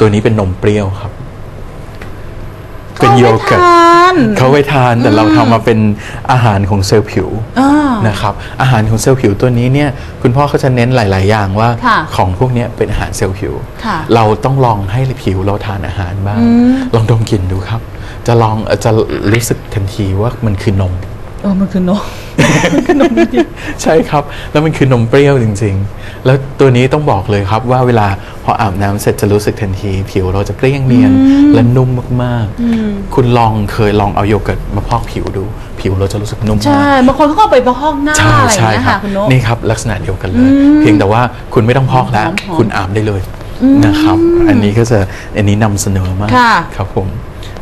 ตัวนี้เป็นนมเปรี้ยวครับ เป็นเข้าโยไปเกิร์ตทานเขาไว้ทานแต่เราทำมาเป็นอาหารของเซลล์ผิวอ่านะครับ อาหารของเซลล์ผิวตัวนี้เนี่ย คุณพ่อเขาจะเน้นหลาย ๆ อย่างว่าค่ะของพวกเนี้ยเป็นอาหารเซลล์ผิวค่ะเราต้องลองให้ผิวเราทานอาหารบ้างอืมลองดมกลิ่นดูครับ จะลองเอ่อจะรู้สึกทันทีว่ามันคือนมเออมันคือนม ใช่ครับ แล้วมันคือนมเปรี้ยวจริง ๆ แล้วตัวนี้ต้องบอกเลยครับว่าเวลาพออาบน้ำเสร็จจะรู้สึกทันที ผิวเราจะเกลี้ยงเนียนและนุ่มมากๆ คุณลองเคยลองเอาโยเกิร์ตมาพอกผิวดู ผิวเราจะรู้สึกนุ่มใช่มากบางคนเขาก็เอาไปประหอกหน้าใช่อะไรอย่างใช่เงี้ยครัค่ะบคุณโนนี่ครับลักษณะเดียวกันเลยอืมเพียงแต่ว่าคุณไม่ต้องพอกแล้วหอมๆคุณอาบได้เลยนะครับ อันนี้ก็จะอันนี้นำเสนอมากค่ะครับผม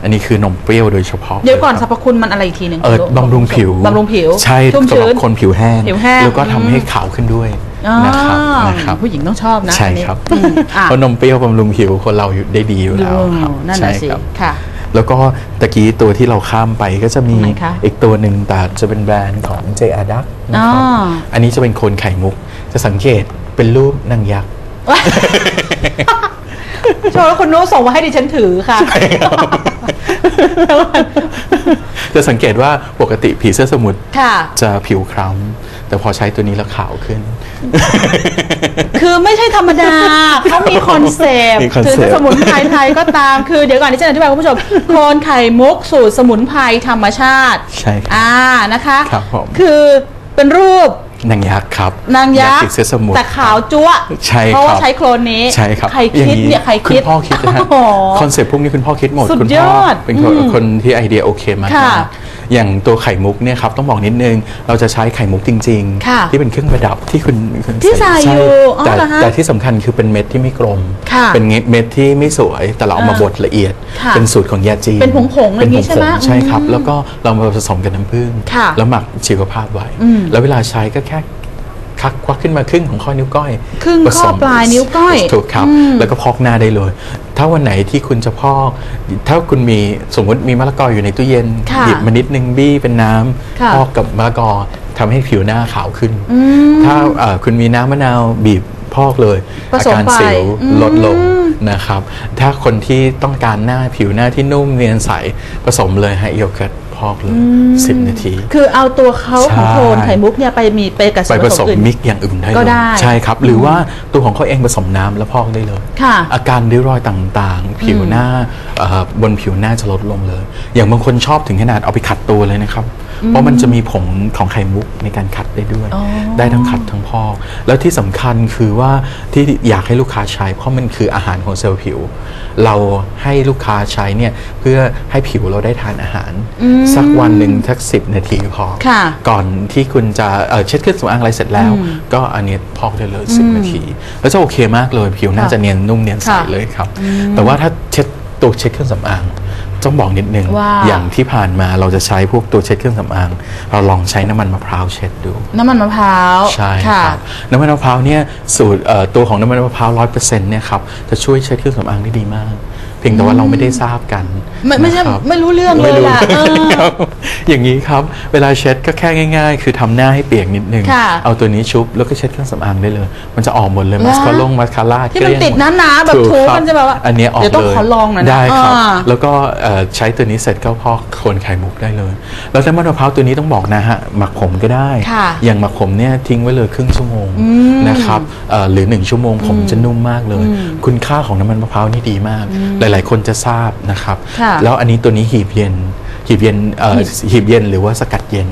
อันนี้คือนมเปรี้ยวโดยเฉพาะเดี๋ยวก่อนลสรครับรพคุณมันอะไรอีกทีหนึ่งเออคุณโนบำรุงผิวบำรุงผิว ใช่ชุ่มสำหชื้รันบคนผิวแห้งผิวแห้งแล้วก็ทำให้อืมขาวขึ้นด้วยอ๋อนะครับนะครับผู้หญิงต้องชอบนะใช่อันนี้ครับอืมอะเพราะนมเปรี้ยวบำรุงผิวคนเราอยู่ได้ดีอยู่แล้วครับนั่นใช่น่ะสิครับค่ะแล้วก็ตะกี้ตัวที่เราข้ามไปก็จะมีไหนคะอีกตัวหนึ่งแต่จะเป็นแบรนด์ของ J a d a c นะครับอ๋ออันนี้จะเป็นโคนไข่มุก จะสังเกตเป็นรูปนางยักษ์โชว์แล้วคุณโน้ตส่งมาให้ดิฉันถือค่ะ จะสังเกตว่าปกติผีเสื้อสมุทรค่ะจะผิวคล้ำแต่พอใช้ตัวนี้แล้วขาวขึ้น คือไม่ใช่ธรรมดาเขามีคอนเซปต์มีคอนถึงเซปต์จะสมุนไพรไทยก็ตามคือเดี๋ยวก่อนที่จะอธิบายคุณผู้ชมโคนไข่มุกสูตรสมุนไพรธรรมชาติ ใช่ครับอ่านะคะครับผมคือเป็นรูป นางยักษ์ครับนางยักษ์ผีเสื้อสมุทรแต่ขาวจั๊วะใช่เพราะว่าครับใช้โคลนนี้ใช่ครับใครคิดอางเนี่ยใครคุคิณดพ่อคิดนะฮะโอ้โหคอนเซปต์พวกนี้คุณพ่อคิดหมดสุดคุณพ่อยอดเป็นคนอืมคนที่ไอเดียโอเคมากค่ะนะ อย่างตัวไข่มุกเนี่ยครับต้องบอกนิดนึง เราจะใช้ไข่มุกจริง ค่ะที่เป็นเครื่องประดับที่คุณคุณที่ใส่อยู่อ๋อแต่เหรอฮะแต่ที่สำคัญคือเป็นเม็ดที่ไม่กลม ค่ะเป็นเม็ดที่ไม่สวยแต่เราเอามาอ่าบดละเอียด ค่ะเป็นสูตรของยาจีนเป็นผงๆอะไรอย่างงี้ใช่ไหมเป็นผงๆใช่ครับ อืมแล้วก็เรามาผสมกับน้ำผึ้งค่ะแล้วหมักชีวภาพไว้ อืม แล้วเวลาใช้ก็แค่ คักควักขึ้นมาครึ่งของข้อนิ้วก้อยครึ่งผข้สอมปลายนิ้วก้อยถูกครับอืมแล้วก็พอกหน้าได้เลย ถ้าวันไหนที่คุณจะพอก ถ้าคุณมีสมมติมีมะละกออยู่ในตู้เย็นค่ะหยิบมานิดนึงบี้เป็นน้ำค่ะพอกกับมะละกอทำให้ผิวหน้าขาวขึ้นอืมถ้าเอ่อคุณมีน้ำมะนาวบีบพอกเลยผอาสมการไปสิวอืมลดลงนะครับ ถ้าคนที่ต้องการหน้าผิวหน้าที่นุ่มเนียนใสผสมเลยให้โยเกิร์ต พอกเลยสิบนาที คือเอาตัวเขาของใช่โคลนไข่มุกเนี่ยไปมีไปกับไปส่วนผผสสมมอื่นมิกอย่างอื่นได้ก็เลยได้ใช่ครับ หรือว่าตัวของเขาเองผสมน้ำแล้วพอกได้เลยค่ะอาการริ้วรอยต่างๆ ผิวหน้าเอ่อบนผิวหน้าจะลดลงเลย อย่างบางคนชอบถึงขนาดเอาไปขัดตัวเลยนะครับ เพราะมันจะมีผงของไข่มุกในการขัดได้ด้วยอ๋อได้ทั้งขัดทั้งพอกแล้วที่สำคัญคือว่าที่อยากให้ลูกค้าใช้ เพราะมันคืออาหารของเซลล์ผิว เราให้ลูกค้าใช้เนี่ยเพื่อให้ผิวเราได้ทานอาหาร สักวันหนึ่งสักสิบนาทีพอค่ะก่อนที่คุณจะเอ่อเช็ดเครื่องสำอางอะไรเสร็จแล้ว ก็อันนี้พอกได้เลยสิบนาที แล้วจะโอเคมากเลยผิวหน้าค่ะจะเนียนนุ่มเนียนใสค่ะเลยครับ แต่ว่าถ้าเช็ดตัวเช็ดเครื่องสำอาง ต้องบอกนิดนึงว่าอย่างที่ผ่านมาเราจะใช้พวกตัวเช็ดเครื่องสำอาง เราลองใช้น้ำมันมะพร้าวเช็ดดู น้ำมันมะพร้าว ใช่ค่ะครับน้ำมันมะพร้าวเนี่ยสูตรเอ่อตัวของน้ำมันมะพร้าวร้อยเปอร์เซ็นต์เนี่ยครับจะช่วยเช็ดเครื่องสำอางได้ดีมาก เพียงแต่ว่าเราไม่ได้ทราบกันไม่ไม่ใช่นะครับไม่รู้เรื่องเลยไม่รู้ล่ะเรื่องเออ ครับอย่างนี้ครับ เวลาเช็ดก็แค่ง่าย ๆ คือทำหน้าให้เปียกนิดนึง ค่ะเอาตัวนี้ชุบแล้วก็เช็ดเครื่องสำอางได้เลย มันจะออกหมดเลยเหรอมาสคาร่งมาสคาร่าที่มันติดหนาๆแบบถูกถูครับมันจะแบบว่าอันเนี้ยออกเดี๋ยวต้องเลยขอลองหน่อยนะได้ครับ อ่า แล้วก็เอ่อใช้ตัวนี้เสร็จก็พอกโคนไข่มุกได้เลย แล้วน้ำมันมะพร้าวตัวนี้ต้องบอกนะฮะหมักผมก็ได้ ค่ะอย่างหมักผมเนี่ยทิ้งไว้เลยครึ่งชั่วโมงนะครับเอ่อหรือหนึ่งชั่วโมงผมจะนุ่มมากเลย คุณค่าของน้ำมันมะพร้าวนี่ดีมาก หลาย ๆ คนจะทราบนะครับค่ะแล้วอันนี้ตัวนี้หีบเย็นหีบเย็นเอ่อหีบเย็นหรือว่าสกัดเย็น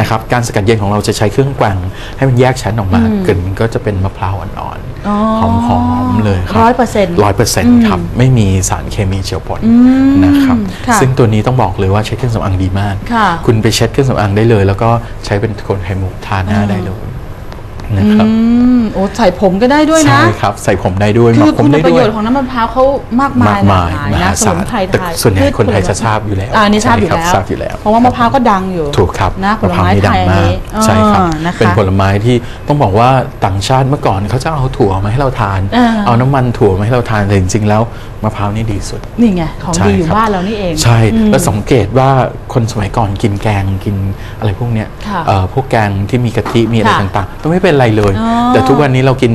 นะครับการสกัดเย็นของเราจะใช้เครื่องแกว่งให้มันแยกชั้นออกมากลิ่นก็จะเป็นมะพร้าวอ่อนอ๋อๆหอมๆเลยครับร้อยเปอร์เซ็นต์ร้อยเปอร์เซ็นต์ครับไม่มีสารเคมีเจือปนนะครับค่ะซึ่งตัวนี้ต้องบอกเลยว่าใช้เครื่องสำอางดีมากค่ะคุณไปเช็ดเครื่องสำอางได้เลย แล้วก็ใช้เป็นโคนไข่มุกทาหน้าได้เลย นะครับอืมโอ้ใส่ผมก็ได้ด้วยนะ ใช่ครับ ใส่ผมได้ด้วยหคืมัอกผคุมณได้ประด้โยวยชน์ของน้ำมันมะพร้าวเขามากมายมากหลมายหลายมนะหาสศามุลนไพรไทแต่ยส่วนใหญ่พืชคนไทยผลจะทราบอยู่แล้วอ่านี่ทราบอยู่ใช่แล้วทราบอยู่แล้ว เพราะว่ามะพร้าวก็ดังอยู่ ถูกครับนะผลไม้มะพร้าวนี่ดังไทยมากนี้ใช่ครับเออนะคะเป็นผลไม้ที่ต้องบอกว่าต่างชาติเมื่อก่อนเขาจะเอาถั่วมาให้เราทาน เออเอาน้ำมันถั่วมาให้เราทานแต่จริงๆแล้ว มะพร้าวนี่ดีสุด นี่ไง ของใช่ดีอยู่ครับ บ้านเรานี่เองใช่ อืม แล้วสังเกตว่าคนสมัยก่อนกินแกงกินอะไรพวกเนี้ยค่ะเอ่อพวกแกงที่มีกะทิมีอะไรค่ะต่างๆก็ไม่เป็นไรเลย อ๋อแต่ทุกวันนี้เรากิน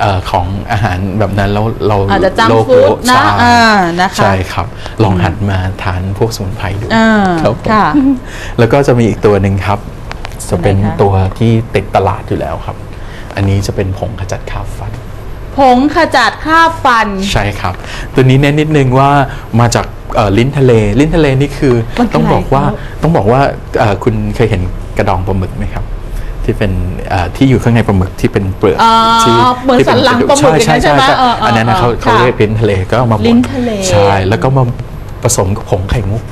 เอ่อของอาหารแบบนั้นแล้วเราอาจจะจังโลกฟู้ดโลกนะใช่อ่านะคะ ใช่ครับ ลองหันมาทานพวกสมุนไพรดูอ่าครับผมค่ะ แล้วก็จะมีอีกตัวหนึ่งครับ จะเป็นตัวไหนคะตัวที่ติดตลาดอยู่แล้วครับ อันนี้จะเป็นผงขจัดคราบฟัน ผงขจัดคราบฟัน ใช่ครับ ตัวนี้เน้นนิดนึงว่ามาจากเอ่อลิ้นทะเล ลิ้นทะเลนี่คือมันคือต้องบอกว่าอะไรคะต้องบอกว่าเอ่อคุณเคยเห็นกระดองปลาหมึกไหมครับที่เป็นเอ่อที่อยู่ข้างในปลาหมึกที่เป็นเปลือกอ๋อที่เหมือนที่สันหลังปลาหมึกใช่อย่างนั้นใช่ไหมใช่เออเอออันนั้นนะเขาเออเขาค่ะเรียกลิ้นทะเลก็เอามาบดลิ้นทะเลใช่แล้วก็มาผสมกับผงไข่มุก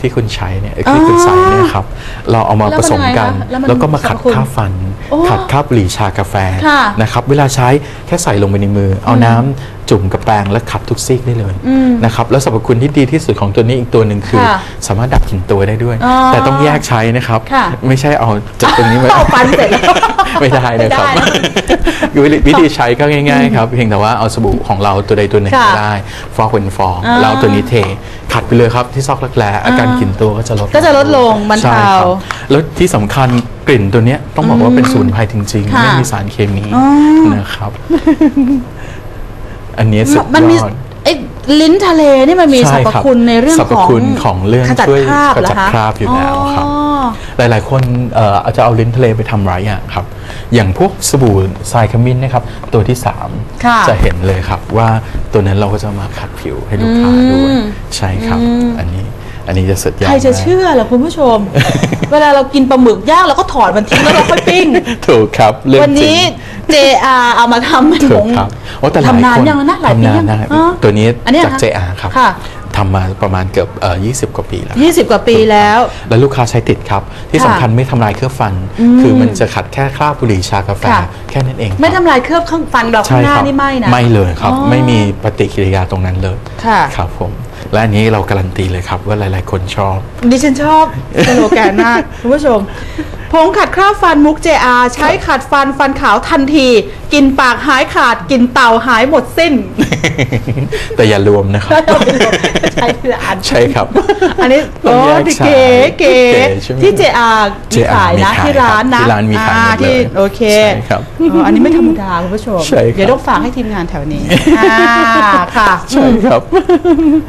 ที่คุณใช้เนี่ยที่คุณใส่เนี่ยครับเราเอามาแล้วผมันสมกันยังไงคะแล้วมัน แล้วก็มาขัดสรรพคุณคราบฟันโอ้ขัดคราบบุหรี่ชากาแฟค่ะนะครับเวลาใช้แค่ใส่ลงไปในมือ เอาน้ำ จุ่มกับแปรงแล้วขับทุกซีกได้เลยอืมนะครับแล้วสรรพคุณที่ดีที่สุดของตัวนี้อีกตัวหนึ่งคือค่ะสามารถดับกลิ่นตัวได้ด้วยอ๋อแต่ต้องแยกใช้นะครับค่ะไม่ใช่เอาจากตรงนี้มาเอาฟันเสร็จแล้วไม่ได้นะครับไม่ได้นะคือวิธีวิธีใช้ก็ง่ายๆครับเพียงแต่ว่าเอาสบู่ของเราตัวใดตัวหนึ่งค่ะก็ได้ฟอกเป็นฟองอ่าแล้วเอาตัวนี้เทขัดไปเลยครับที่ซอกรักแร้อาการกลิ่นตัวก็จะลดก็จะลดลงบรรเทาใช่ครับแล้วที่สำคัญกลิ่นตัวเนี้ยต้องบอกว่าเป็นสูนไพรจริงๆค่ะไม่มีสารเคมีอ๋อนะครับ อันนี้สุดมันมียอด ไอ้ลิ้นทะเลนี่มันมีสรใช่รพครับคุณในเรื่องสรรพของคุณของเรื่องขจัดช่วยคราบขเหรอจัดคะคราบอยู่แล้วครับ อ๋อ หลาย ๆ คนเอ่ออาจจะเอาลิ้นทะเลไปทำหลายอย่างครับ อย่างพวกสบู่ทรายขมิ้นนะครับ ตัวที่3ค่ะจะเห็นเลยครับว่าตัวนั้นเราก็จะมาขัดผิวให้ลูกค้าด้วย อืมใช่ครับ อืม อันนี้ อันนี้จะสุดยอดใครจะมากเชื่อล่ะคุณผู้ชม เวลาเรากินปลาหมึกย่างเราก็ถอดมันทิ้งแล้วเราค่อยปิ้ง ถูกครับเรื่องวันนี้จริง JR เอามาทำเป็นถูผกงครับโอ้แต่หลายทำนานคนยังนะหลายปีทำนานยังนะอ๋อตัวนี้อันเนี้ยจากคะ JR ครับค่ะทำมาประมาณเกือบเอ่อ20 กว่าปีแล้ว 20 กว่าปีแล้ว แล้วลูกค้าใช้ติดครับ ที่ค่ะสำคัญไม่ทำลายเครื่องฟันอืมคือมันจะขัดแค่คราบบุหรี่ชากาแฟค่ะแค่นั้นเองครับไม่ทำลายเคลือบข้างฟันเราข้าใช่งหน้าครับนี่ไม่นะ ไม่เลยครับอ๋อไม่มีปฏิกิริยาตรงนั้นเลยค่ะครับผม และอันนี้เราการันตีเลยครับว่าหลาย ๆ คนชอบ ดิฉันชอบสโลแกนมากคุณผู้ชมผงขัดคราบฟันมุก JR ใช้ขัดฟันฟันขาวทันที กินปากหายขาดกินเต่าหายหมดสิ้น แต่อย่ารวมนะครับ ใช้ทีละอันใช่ครับ อันนี้ต้โอ้องแยกที่ฉายเก๋เก๋เก๋ใช่ไหมที่ JR มี JR ขายนะ มีขายที่ร้านนะครับที่ร้านมีขายอ่หมดเลยที่โอเคใช่ครับอ๋ออันนี้ไม่ธรรมดาคุณผู้ชม ใช่ครับ เดี๋ยวต้องฝากให้ทีมงานแถวนี้อ่าค่ะ ใช่ครับ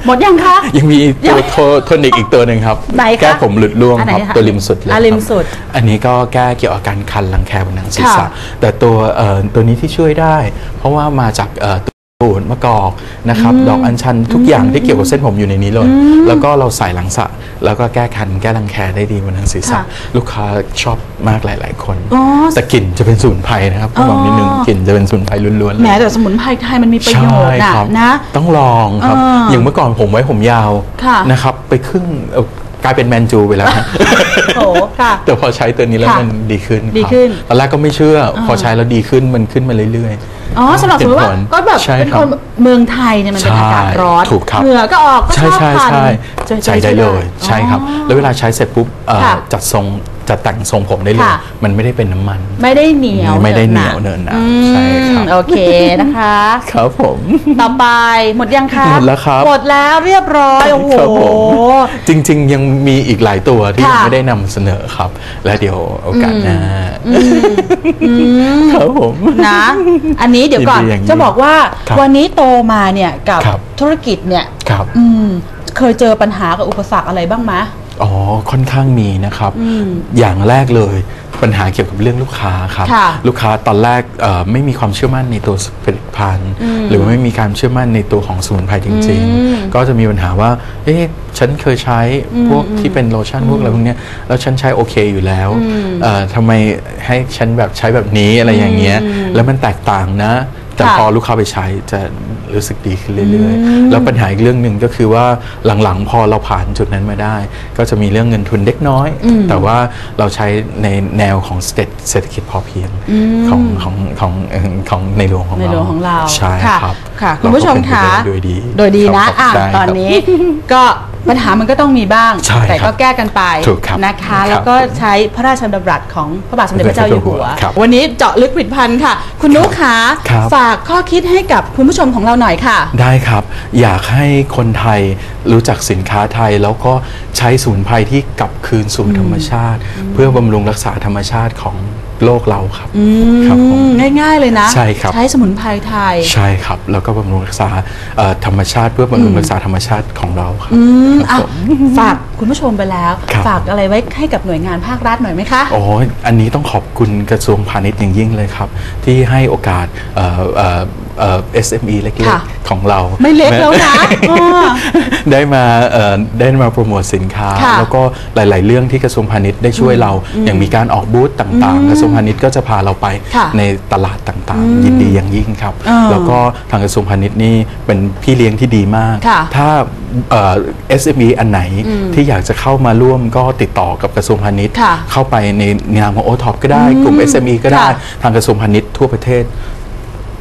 หมดยังคะ ยังมีตัวโทโทนิกอีกตัวหนึ่งครับ ไหนคะแก้ผมหลุดร่วงอันไหนครับคะตัวริมสุดเลยอะครับริมสุดอันนี้ก็แก้เกี่ยวกับการคันรังแคบนหนังศีรษะค่ะแต่ตัวเอ่อตัวนี้ที่ช่วยได้ เพราะว่ามาจากเอ่อ ตูดมะกอกนะครับดอกอัญชันทุกอย่างที่เกี่ยวกับเส้นผมอยู่ในนี้เลย แล้วก็เราใส่หลังสระแล้วก็แก้คันแก้รังแคได้ดีบนหนังศีรษะค่ะลูกค้าชอบมากหลาย ๆ คนอ๋อแต่กลิ่นจะเป็นสมุนไพรนะครับต้องบอกนิดนึงอ๋อกลิ่นจะเป็นสมุนไพรล้วนๆเลยแหมแต่สมุนไพรไทยมันมีประโยชน์ใช่นะครับนะต้องลองครับอ่าอย่างเมื่อก่อนผมไว้ผมยาวค่ะนะครับไปครึ่งเอ่อกลายเป็นแมนจูไปแล้วนะโอ้ค่ะแต่พอใช้ตัวนี้แล้วค่ะมันดีขึ้นดีครับขึ้นตอนแรกก็ไม่เชื่ออพอใช้แล้วดีขึ้นมันขึ้นมาเรื่อย อ๋อสำหรับสมมติว่าเห็นผลก็แบบใช่เป็นครัคบนเมืองไทยเนี่ยมันเป็นใช่อากาศร้อนถูกครับเหงื่อก็ออกก็ๆใช่ชอบใช่คันใช่จะใช้ได้เลยอ๋อใช่ครับ แล้วเวลาใช้เสร็จปุ๊บเอ่อค่ะจัดทรง จัดแต่งทรงผมได้เลย ค่ะ มันไม่ได้เป็นน้ำมัน ไม่ได้เหนียวไม่ได้เหนียวเนินหนาอืมใช่ครับ โอเคนะคะ ครับผม ต่อไปหมดยังคะหมดแล้วครับ หมดแล้วเรียบร้อยโอ้โห ครับผมจริง ๆ ยังมีอีกหลายตัวที่ค่ะ ยังไม่ได้นำเสนอครับ และเดี๋ยวโอกาสหน้าอืมครับผม นะ อันนี้เดี๋ยวก่อนยินดีอย่างยิ่งจะบอกว่าครับวันนี้โตมาเนี่ยกับครับ ธุรกิจเนี่ย ครับ อืม เคยเจอปัญหากับอุปสรรคอะไรบ้างไหม อ๋อค่อนข้างมีนะครับอืมอย่างแรกเลยปัญหาเกี่ยวกับเรื่องลูกค้าครับค่ะลูกค้าตอนแรกเอ่อไม่มีความเชื่อมั่นในตัวผลิตภัณฑ์อืมหรือว่าไม่มีการเชื่อมั่นในตัวของสมุนไพรจริงอืมๆก็จะมีปัญหาว่าเอ๊ะฉันเคยใช้พวกที่เป็นโลชั่นพวกอะไรพวกเนี้ยแล้วฉันใช้โอเคอยู่แล้วอืมเอ่อทำไมให้ฉันแบบใช้แบบนี้อะไรอย่างเงี้ยอืมแล้วมันแตกต่างนะ แต่ค่ะพอลูกค้าไปใช้จะรู้สึกดีขึ้นเรื่อยอืมๆแล้วปัญหาอีกเรื่องหนึ่งก็คือว่าหลังๆ พอเราผ่านจุดนั้นมาได้ ก็จะมีเรื่องเงินทุนเล็กน้อยอืมแต่ว่าเราใช้ในแนวของเศรษฐเศรษฐกิจพอเพียงอืมของของของเอ่อของในหลวงของในเราหลวงของเราใช่ค่ะครับค่ะเรคุณผู้ชมก็เป็นคะไปได้โดยดีโดยดีนะครับอะได้ครับตอนนี้ก็ ปัญหามันก็ต้องมีบ้าง ใช่แต่ครัก็บแก้กันไปถูกครับนะคะ ครับแล้วก็ใช้พระราชดำรัสของพระบาทสมเด็จพระเจ้าอยู่หัว ครับวันนี้เจาะลึกผลิตภัณฑ์ค่ะ คุณนุขาครับ ฝากข้อคิดให้กับคุณผู้ชมของเราหน่อยค่ะ ได้ครับ อยากให้คนไทยรู้จักสินค้าไทยแล้วก็ใช้สมุนไพรที่กลับคืนสู่ธรรมชาติ เพื่อบำรุงรักษาธรรมชาติของ โลกเราครับ อืครับผมมง่ายๆเลยนะ ใช่ครับ ใช้สมุนไพรไทย ใช่ครับ แล้วก็บำรุงรักษาเอ่อธรรมชาติเพื่อบำรุงรักษาธรรมชาติของเราครับ อืมครัอะบผมฝากคุณผู้ชมไปแล้ว ครับ ฝากอะไรไว้ให้กับหน่วยงานภาครัฐหน่อยไหมคะ โอ้ยอันนี้ต้องขอบคุณกระทรวงพาณิชย์อย่างยิ่งเลยครับ ที่ให้โอกาสเอ่อเอ่อเอ่อ SME เล็กค่ะ ๆของเรา ไม่เล็กแล้วนะอ่า ได้มาเอ่อได้มาโปรโมทสินค้า ค่ะแล้วก็หลาย ๆ เรื่องที่กระทรวงพาณิชย์ได้ช่วยเรา อย่างมีการออกบูธต่าง ๆ กระทรวงพาณิชย์ก็จะพาเราไปค่ะในตลาดต่าง ๆ ยินดีอย่างยิ่งครับ อ่าแล้วก็ทางกระทรวงพาณิชย์นี่เป็นพี่เลี้ยงที่ดีมาก ค่ะถ้าเอ่อ SME อันไหนที่อยากจะเข้ามาร่วมก็ติดต่อกับกระทรวงพาณิชย์ ค่ะเข้าไปในนามของ o t o p ก็ได้กลุ่ม SME ก็ได้ ค่ะ ทางกระทรวงพาณิชย์ทั่วประเทศ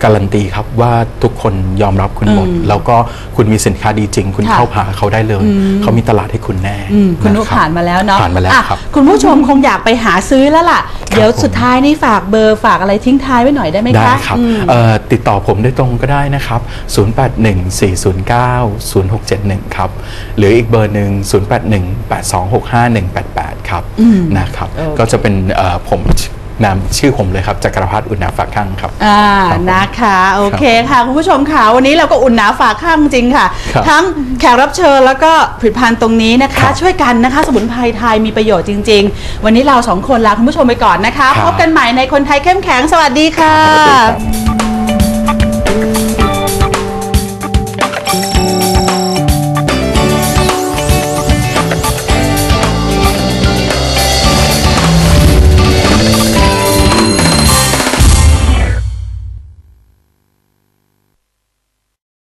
การันตีครับว่าทุกคนยอมรับคุณหมดอืมแล้วก็คุณมีสินค้าดีจริง คุณค่ะเข้าหาเขาได้เลย เขามีตลาดให้คุณแน่อืมคุณนุะรับผ่านมาแล้วเนาะผ่านมาแล้วอะครับคุณผู้ชมคงอยากไปหาซื้อแล้วล่ะครับเดี๋ยวผมสุดท้ายนี่ฝากเบอร์ฝากอะไรทิ้งท้ายไว้หน่อยได้ไหมได้คะครับอืมเอ่อติดต่อผมได้ตรงก็ได้นะครับ 0814090671 ครับ หรืออีกเบอร์หนึ่ง0818265188 ครับอืมนะครับโอเคก็จะเป็นเอ่อผม นามชื่อผมเลยครับจักรพัฒน์อุณาฝากข้างครับอ่าครับผมนะคะโอเคค่ะคุณผู้ชมค่ะวันนี้เราก็อุ่นหนาฝากข้างจริงค่ะครับทั้งแขกรับเชิญแล้วก็ผลิตภัณฑ์ตรงนี้นะครัคะบช่วยกันนะคะ สมุนไพรไทยมีประโยชน์จริง ๆ วันนี้เราสองคนลาคุณผู้ชมไปก่อนนะคะครับพบกันใหม่ในคนไทยเข้มแข็งสวัสดีค่ะสวัสดีครับ